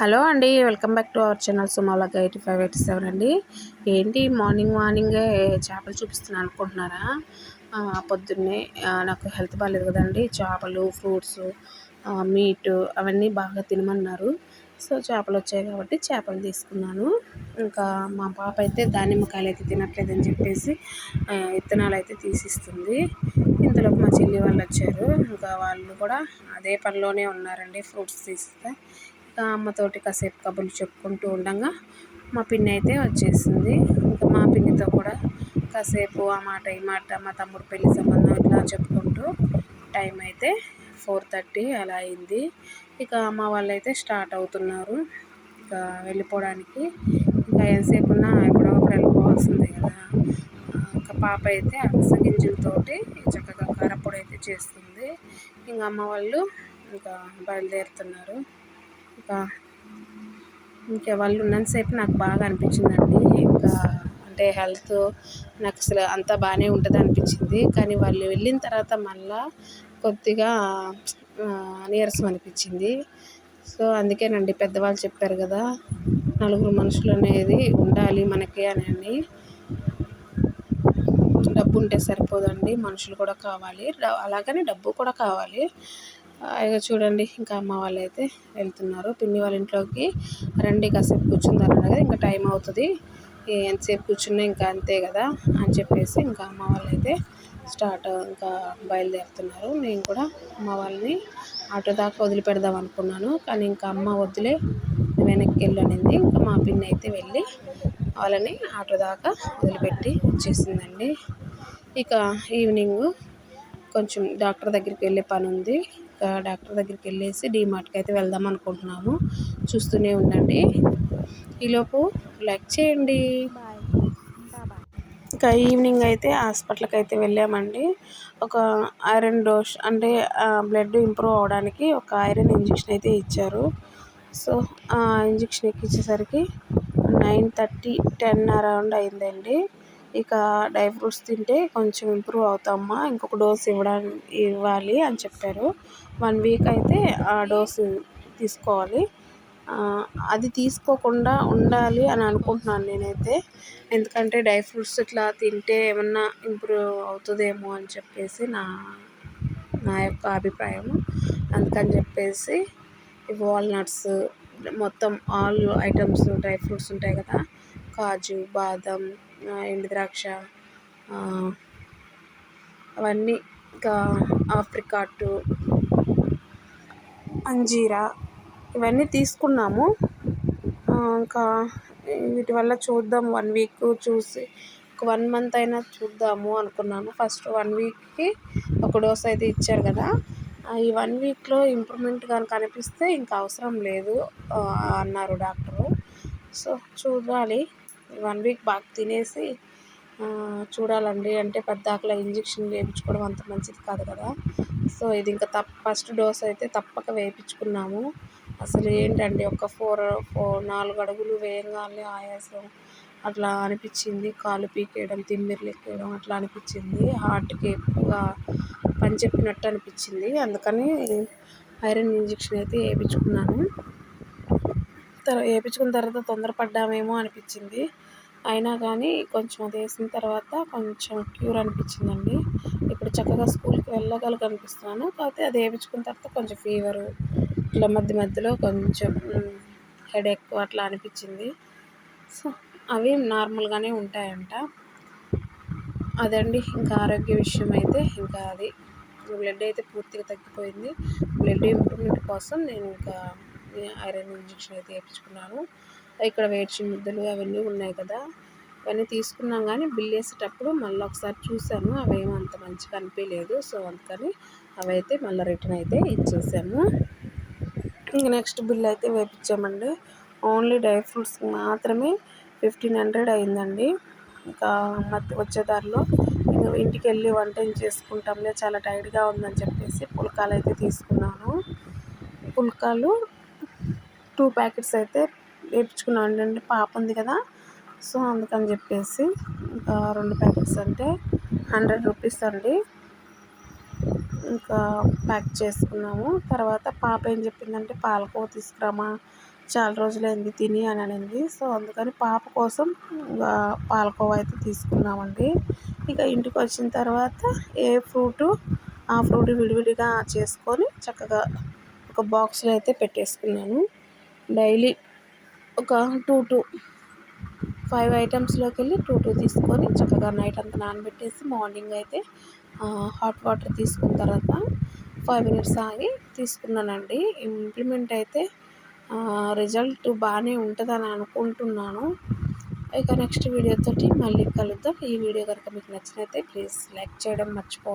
Hello అండి welcome back to our channel సుమాలక్ eighty five eighty seven అండి. ఏంటి morning మార్నింగే చేపలు చూపిస్తున్నాను అనుకుంటున్నారా? పొద్దున్నే నాకు హెల్త్ బాగాలేదు కదండి. చేపలు ఫ్రూట్స్ మీట్ అవన్నీ బాగా తినమన్నారు. సో చేపలు వచ్చాయి కాబట్టి చేపలు తీసుకున్నాను. ఇంకా మా పాప అయితే దానిమ్మకాయలు అయితే తినట్లేదని చెప్పేసి విత్తనాలు అయితే తీసిస్తుంది. ఇంతలోపు మా చెల్లి వాళ్ళు వచ్చారు. ఇంకా వాళ్ళు కూడా అదే పనిలోనే ఉన్నారండి ఫ్రూట్స్ తీస్తే. అమ్మతోటి కాసేపు కబుర్లు చెప్పుకుంటూ ఉండగా మా పిన్ని అయితే వచ్చేసింది. ఇంకా మా పిన్నితో కూడా కాసేపు ఆ మాట ఈ మాట మా తమ్ముడు పెళ్ళి సంబంధం ఇట్లా చెప్పుకుంటూ టైం అయితే ఫోర్ థర్టీ అలా అయింది. ఇక అమ్మ వాళ్ళు అయితే స్టార్ట్ అవుతున్నారు. ఇక వెళ్ళిపోవడానికి ఇంకా ఎంతసేపు ఉన్నా ఒకటి వెళ్ళిపోవాల్సిందే కదా. ఇంకా పాప అయితే అగస చక్కగా కారపొడి అయితే చేస్తుంది. ఇంకా అమ్మ వాళ్ళు ఇంకా బయలుదేరుతున్నారు. ఇంకా ఇంకా వాళ్ళు ఉన్నంతసేపు నాకు బాగా అనిపించిందండి. ఇంకా అంటే హెల్త్ నాకు అసలు అంతా బాగానే ఉంటుంది అనిపించింది. కానీ వాళ్ళు వెళ్ళిన తర్వాత మళ్ళా కొద్దిగా నీరసం అనిపించింది. సో అందుకేనండి పెద్దవాళ్ళు చెప్పారు కదా నలుగురు మనుషులు అనేది ఉండాలి మనకి అని డబ్బు ఉంటే సరిపోదండి మనుషులు కూడా కావాలి. అలాగని డబ్బు కూడా కావాలి. ఇక చూడండి ఇంకా అమ్మ వాళ్ళు అయితే వెళ్తున్నారు. పిన్ని వాళ్ళ ఇంట్లోకి రండి కాసేపు కూర్చుందారన్న కదా ఇంకా టైం అవుతుంది. ఎంతసేపు కూర్చున్నా ఇంకా అంతే కదా అని చెప్పేసి ఇంకా అమ్మ వాళ్ళు అయితే స్టార్ట్ ఇంకా బయలుదేరుతున్నారు. నేను కూడా అమ్మ వాళ్ళని ఆటో దాకా వదిలిపెడదాం అనుకున్నాను కానీ ఇంకా అమ్మ వద్దులే వెనక్కి వెళ్ళనింది ఇంకా మా పిన్ని అయితే వెళ్ళి వాళ్ళని ఆటో దాకా వదిలిపెట్టి వచ్చేసిందండి. ఇక ఈవినింగ్ కొంచెం డాక్టర్ దగ్గరికి వెళ్ళే పని ఉంది. డాక్టర్ దగ్గరికి వెళ్ళేసి డీమార్ట్కి అయితే వెళ్దాం అనుకుంటున్నాము. చూస్తూనే ఉండండి. ఈలోపు లైక్ చేయండి. ఇంకా ఈవినింగ్ అయితే హాస్పిటల్కి అయితే వెళ్ళామండి. ఒక ఐరన్ డోస్ అంటే బ్లడ్ ఇంప్రూవ్ అవ్వడానికి ఒక ఐరన్ ఇంజెక్షన్ అయితే ఇచ్చారు. సో ఆ ఇంజెక్షన్ ఎక్కించేసరికి నైన్ థర్టీ టెన్ అరౌండ్ అయిందండి. ఇక డ్రై ఫ్రూట్స్ తింటే కొంచెం ఇంప్రూవ్ అవుతామ్మా ఇంకొక డోస్ ఇవ్వడానికి ఇవ్వాలి అని చెప్పారు. వన్ వీక్ అయితే ఆ డోసు తీసుకోవాలి. అది తీసుకోకుండా ఉండాలి అని అనుకుంటున్నాను నేనైతే. ఎందుకంటే డ్రై ఫ్రూట్స్ ఇట్లా తింటే ఏమన్నా ఇంప్రూవ్ అవుతుందేమో అని చెప్పేసి నా నా యొక్క అభిప్రాయం. అందుకని చెప్పేసి వాల్నట్స్ మొత్తం ఆల్ ఐటమ్స్ డ్రై ఫ్రూట్స్ ఉంటాయి కదా కాజు బాదం ఎండుద్రాక్ష అవన్నీ ఇంకా ఆప్రికాటు అంజీరా ఇవన్నీ తీసుకున్నాము. ఇంకా వీటి వల్ల చూద్దాం వన్ వీక్ చూసి ఒక వన్ మంత్ అయినా చూద్దాము అనుకున్నాను. ఫస్ట్ వన్ వీక్కి ఒక డోస్ అయితే ఇచ్చారు కదా. ఈ వన్ వీక్లో ఇంప్రూవ్మెంట్ కనుక కనిపిస్తే ఇంకా అవసరం లేదు అన్నారు డాక్టరు. సో చూడాలి. వన్ వీక్ బాగా తినేసి చూడాలండి. అంటే పెద్దాకలా ఇంజక్షన్ వేయించుకోవడం అంత మంచిది కాదు కదా. సో ఇది ఇంకా తప్ప ఫస్ట్ డోస్ అయితే తప్పక వేయించుకున్నాము. అసలు ఏంటండి ఒక ఫోర్ ఫోర్ నాలుగు అడుగులు వేయంగానే ఆయాసం. అట్లా అనిపించింది. కాలు పీకేయడం తిమ్మిర్లు ఎక్కేయడం అట్లా అనిపించింది. హార్ట్కి ఎక్కువగా పని చెప్పినట్టు అనిపించింది. అందుకని ఐరన్ ఇంజక్షన్ అయితే వేయించుకున్నాను. తర్వాత వేయించుకున్న తర్వాత తొందరపడ్డామేమో అనిపించింది అయినా కానీ కొంచెం అది వేసిన తర్వాత కొంచెం క్యూర్ అనిపించిందండి ఇప్పుడు చక్కగా స్కూల్కి వెళ్ళగలగనిపిస్తున్నాను. కాకపోతే అది వేయించుకున్న తర్వాత కొంచెం ఫీవరు ఇట్లా మధ్య మధ్యలో కొంచెం హెడ్ ఎక్కువ అట్లా అనిపించింది సో అవి నార్మల్గానే ఉంటాయంట. అదండి ఇంకా ఆరోగ్య విషయం అయితే ఇంకా అది. బ్లడ్ అయితే పూర్తిగా తగ్గిపోయింది. బ్లడ్ ఇంప్రూవ్మెంట్ కోసం నేను ఇంకా ఐరన్ ఇంజక్షన్ అయితే వేయించుకున్నాను ఇక్కడ వేడిచి ముద్దలు అవన్నీ ఉన్నాయి కదా. అవన్నీ తీసుకున్నాం కానీ బిల్ వేసేటప్పుడు మళ్ళీ ఒకసారి చూసాను అవేమో అంత మంచిగా అనిపించలేదు. సో అందుకని అవైతే మళ్ళీ రిటర్న్ అయితే ఇచ్చేసాము. ఇంక నెక్స్ట్ బిల్ అయితే వేపించామండి ఓన్లీ డ్రై ఫ్రూట్స్ మాత్రమే ఫిఫ్టీన్ హండ్రెడ్ అయిందండి. ఇంకా మధ్య వచ్చే దారిలో ఇంకా ఇంటికి వెళ్ళి వంట ఏం చేసుకుంటాంలే చాలా టైర్డ్గా ఉందని చెప్పేసి పుల్కాలు అయితే తీసుకున్నాను. పుల్కాలు టూ ప్యాకెట్స్ అయితే వేయించుకున్నాను అండి. పాప ఉంది కదా. సో అందుకని చెప్పేసి ఇంకా రెండు ప్యాకెట్స్ అంటే హండ్రెడ్ రూపీస్ అండి. ఇంకా ప్యాక్ చేసుకున్నాము. తర్వాత పాప ఏం చెప్పిందంటే పాలకోవ తీసుకురామా చాలా రోజులైంది తిని అని అనింది. సో అందుకని పాప కోసం ఇంకా పాలకోవ అయితే తీసుకున్నామండి. ఇక ఇంటికి వచ్చిన తర్వాత ఏ ఫ్రూటు ఆ ఫ్రూట్ విడివిడిగా చేసుకొని చక్కగా ఒక బాక్స్లో అయితే పెట్టేసుకున్నాను. డైలీ ఒక టూ టూ ఫైవ్ ఐటమ్స్లోకి వెళ్ళి టూ టూ తీసుకొని చక్కగా నైట్ అంతా నానబెట్టేసి మార్నింగ్ అయితే హాట్ వాటర్ తీసుకున్న తర్వాత ఫైవ్ మినిట్స్ ఆగి తీసుకున్నానండి. ఇంప్లిమెంట్ అయితే రిజల్ట్ బాగానే ఉంటుందని అనుకుంటున్నాను. ఇక నెక్స్ట్ వీడియోతోటి మళ్ళీ కలుద్దాం. ఈ వీడియో కనుక మీకు నచ్చినైతే ప్లీజ్ లైక్ చేయడం మర్చిపోవద్దు